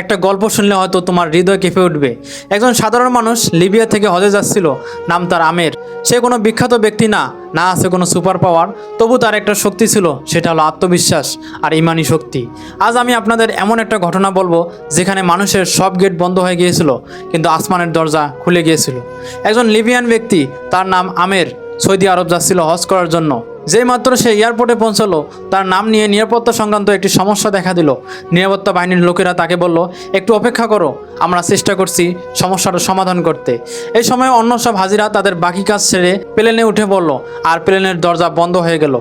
একটা গল্প শুনলে হয়তো তোমার হৃদয় কেঁপে উঠবে। একজন সাধারণ মানুষ লিবিয়া থেকে হজে যাচ্ছিল, নাম তার আমের। সে কোনো বিখ্যাত ব্যক্তি না না আছে কোনো সুপার পাওয়ার, তবু তার একটা শক্তি ছিল, সেটা হলো আত্মবিশ্বাস আর ইমানি শক্তি। আজ আমি আপনাদের এমন একটা ঘটনা বলব, যেখানে মানুষের সব গেট বন্ধ হয়ে গিয়েছিল, কিন্তু আসমানের দরজা খুলে গিয়েছিল। একজন লিবিয়ান ব্যক্তি, তার নাম আমের, সৌদি আরব যাচ্ছিল হজ করার জন্য। যেই মাত্র সে এয়ারপোর্টে পৌঁছলো, তার নাম নিয়ে নিরাপত্তা সংক্রান্ত একটি সমস্যা দেখা দিল। নিরাপত্তা বাহিনীর লোকেরা তাকে বলল, একটু অপেক্ষা করো, আমরা চেষ্টা করছি সমস্যাটা সমাধান করতে। এই সময় অন্য সব হাজিরা তাদের বাকি কাজ ছেড়ে প্লেনে উঠে পড়ল, আর প্লেনের দরজা বন্ধ হয়ে গেল।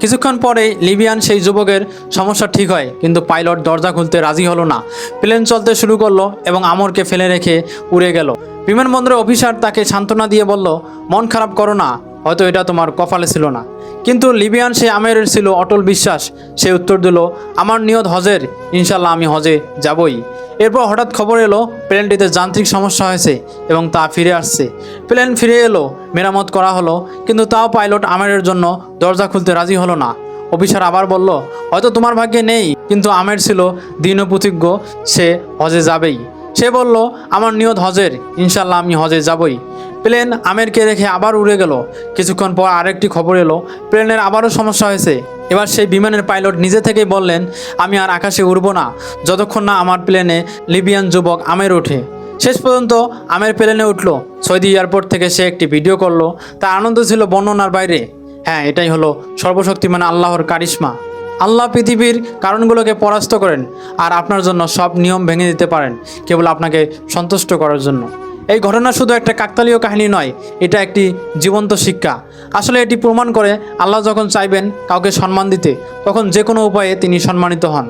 কিছুক্ষণ পরেই লিবিয়ান সেই যুবকের সমস্যা ঠিক হয়, কিন্তু পাইলট দরজা খুলতে রাজি হলো না। প্লেন চলতে শুরু করল এবং আমরকে ফেলে রেখে উড়ে গেল। বিমানবন্দরের অফিসার তাকে সান্ত্বনা দিয়ে বলল, মন খারাপ করো না, হয়তো এটা তোমার কপালে ছিল না। কিন্তু লিবিয়ান সে আমেরের ছিল অটল বিশ্বাস। সে উত্তর দিল, আমার নিয়ত হজের। ইনশাল্লাহ আমি হজে যাবই। এরপর হঠাৎ খবর এলো, প্লেনটিতে যান্ত্রিক সমস্যা হয়েছে এবং তা ফিরে আসছে। প্লেন ফিরে এলো, মেরামত করা হলো, কিন্তু তাও পাইলট আমেরের জন্য দরজা খুলতে রাজি হলো না। অফিসার আবার বলল, হয়তো তোমার ভাগ্যে নেই, কিন্তু আমের ছিল দীনপ্রতিজ্ঞ, সে হজে যাবেই। সে বলল, আমার নিয়ত হজের। ইনশাল্লাহ আমি হজে যাবই। প্লেন আমেরকে রেখে আবার উড়ে গেল। কিছুক্ষণ পর আরেকটি খবর এলো, প্লেনের আবারও সমস্যা হয়েছে। এবার সেই বিমানের পাইলট নিজে থেকেই বললেন, আমি আর আকাশে উড়বো না, যতক্ষণ না আমার প্লেনে লিবিয়ান যুবক আমের ওঠে। শেষ পর্যন্ত আমের প্লেনে উঠল। সৌদি এয়ারপোর্ট থেকে সে একটি ভিডিও করল। তার আনন্দ ছিল বর্ণনার বাইরে। হ্যাঁ এটাই হলো সর্বশক্তিমান আল্লাহর কারিশ্মা। আল্লাহ পৃথিবীর কারণগুলোকে পরাস্ত করেন আর আপনার জন্য সব নিয়ম ভেঙে দিতে পারেন, কেবল আপনাকে সন্তুষ্ট করার জন্য। এই ঘটনা শুধু একটা কাকতালীয় কাহিনী নয়, এটা একটি জীবন্ত শিক্ষা। আসলে এটি প্রমাণ করে আল্লাহ যখন চাইবেন কাউকে সম্মান দিতে, তখন যে কোনো উপায়ে তিনি সম্মানিত হন।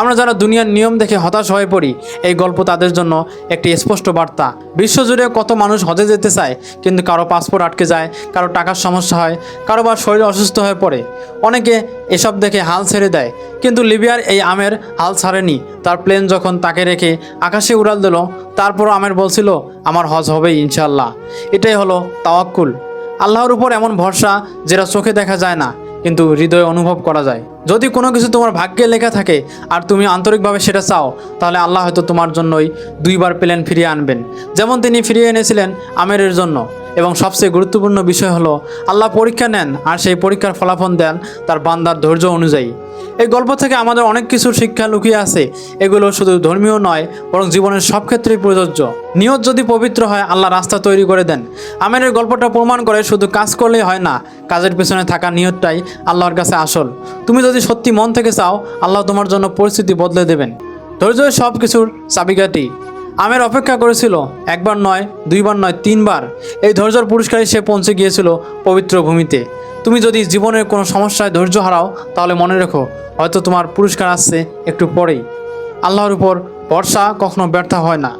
আমরা যারা দুনিয়ার নিয়ম দেখে হতাশ হয়ে পড়ি, এই গল্প তাদের জন্য একটি স্পষ্ট বার্তা। বিশ্বজুড়ে কত মানুষ হজে যেতে চায়, কিন্তু কারও পাসপোর্ট আটকে যায়, কারও টাকার সমস্যা হয়, কারও বা শরীর অসুস্থ হয়ে পড়ে। অনেকে এসব দেখে হাল ছেড়ে দেয়, কিন্তু লিবিয়ার এই আমের হাল ছাড়েনি। তার প্লেন যখন তাকে রেখে আকাশে উড়াল দিল তারপর আমের বলছিল, আমার হজ হবে ইনশাল্লাহ এটাই হলো তাওয়াক্কুল। আল্লাহর উপর এমন ভরসা যেটা চোখে দেখা যায় না, কিন্তু হৃদয়ে অনুভব করা যায়। যদি কোনো কিছু তোমার ভাগ্যে লেখা থাকে আর তুমি আন্তরিকভাবে সেটা চাও, তাহলে আল্লাহ হয়তো তোমার জন্যই দুইবার প্লেন ফিরিয়ে আনবেন। যেমন তিনি ফিরিয়ে এনেছিলেন আমেরের জন্য। এবং সবচেয়ে গুরুত্বপূর্ণ বিষয় হলো, আল্লাহ পরীক্ষা নেন আর সেই পরীক্ষার ফলাফল দেন তার বান্দার ধৈর্য অনুযায়ী। এই গল্প থেকে আমাদের অনেক কিছুর শিক্ষা লুকিয়ে আছে। এগুলো শুধু ধর্মীয় নয়, বরং জীবনের সব ক্ষেত্রেই প্রযোজ্য। নিয়ত যদি পবিত্র হয়, আল্লাহ রাস্তা তৈরি করে দেন। আমের এই গল্পটা প্রমাণ করে শুধু কাজ করলেই হয় না, কাজের পেছনে থাকা নিয়তটাই আল্লাহর কাছে আসল। তুমি যদি সত্যি মন থেকে চাও, আল্লাহ তোমার জন্য পরিস্থিতি বদলে দেবেন। ধৈর্য সব কিছুর চাবিকাঠি। আমের অপেক্ষা করেছিল, একবার নয়, দুইবার নয়, তিনবার। এই ধৈর্যর পুরস্কারে সে পৌঁছে গিয়েছিল পবিত্র ভূমিতে। তুমি যদি জীবনের কোনো সমস্যায় ধৈর্য হারাও, তাহলে মনে রেখো, হয়তো তোমার পুরস্কার আসছে একটু পরেই। আল্লাহর উপর ভরসা কখনো ব্যর্থ হয় না।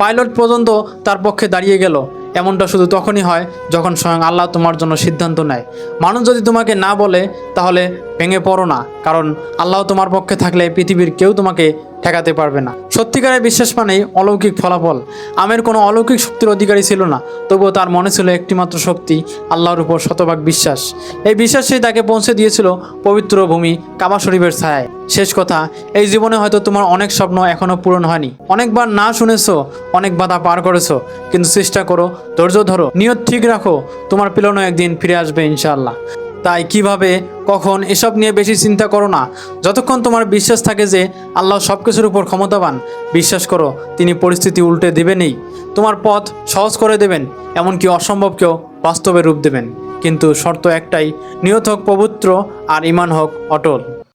পাইলট পর্যন্ত তার পক্ষে দাঁড়িয়ে গেল। এমনটা শুধু তখনই হয় যখন স্বয়ং আল্লাহ তোমার জন্য সিদ্ধান্ত নেয়। মানুষ যদি তোমাকে না বলে, তাহলে ভেঙে পড়ো না, কারণ আল্লাহ তোমার পক্ষে থাকলে পৃথিবীর কেউ তোমাকে ঠেকাতে পারবে না। সত্যিকারের বিশ্বাস মানেই অলৌকিক ফলাফল। আমের কোনো অলৌকিক শক্তির অধিকারী ছিল না, তবুও তার মনে ছিল একটিমাত্র শক্তি, আল্লাহর উপর শতভাগ বিশ্বাস। এই বিশ্বাসই তাকে পৌঁছে দিয়েছিল পবিত্র ভূমি কাবা শরীফের ছায়ায়। শেষ কথা, এই জীবনে হয়তো তোমার অনেক স্বপ্ন এখনও পূরণ হয়নি। অনেকবার না শুনেছো, অনেক বাধা পার করেছ, কিন্তু চেষ্টা করো, ধৈর্য ধরো, নিয়ত ঠিক রাখো, তোমার পিলনও একদিন ফিরে আসবে ইনশাআল্লাহ। তাই কীভাবে, কখন এসব নিয়ে বেশি চিন্তা করো না। যতক্ষণ তোমার বিশ্বাস থাকে যে আল্লাহ সব কিছুর উপর ক্ষমতাবান, বিশ্বাস করো, তিনি পরিস্থিতি উল্টে দেবেনই। তোমার পথ সহজ করে দেবেন, এমনকি অসম্ভবকেও বাস্তবে রূপ দেবেন। কিন্তু শর্ত একটাই, নিয়ত হোক পবিত্র আর ইমান হোক অটল।